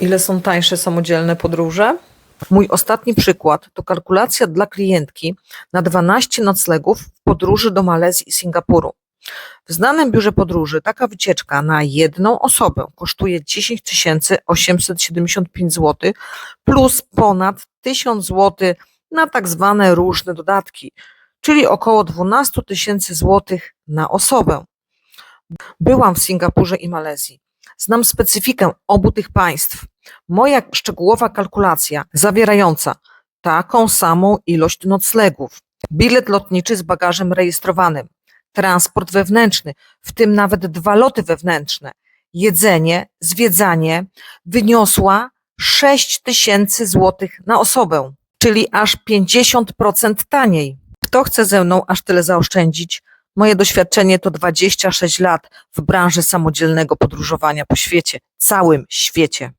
Ile są tańsze samodzielne podróże? Mój ostatni przykład to kalkulacja dla klientki na 12 noclegów w podróży do Malezji i Singapuru. W znanym biurze podróży taka wycieczka na jedną osobę kosztuje 10 875 zł plus ponad 1000 zł na tak zwane różne dodatki, czyli około 12 tysięcy złotych na osobę. Byłam w Singapurze i Malezji. Znam specyfikę obu tych państw. Moja szczegółowa kalkulacja zawierająca taką samą ilość noclegów, bilet lotniczy z bagażem rejestrowanym, transport wewnętrzny, w tym nawet dwa loty wewnętrzne, jedzenie, zwiedzanie wyniosła 6 tysięcy złotych na osobę, czyli aż 50% taniej. Kto chce ze mną aż tyle zaoszczędzić? Moje doświadczenie to 26 lat w branży samodzielnego podróżowania po świecie, całym świecie.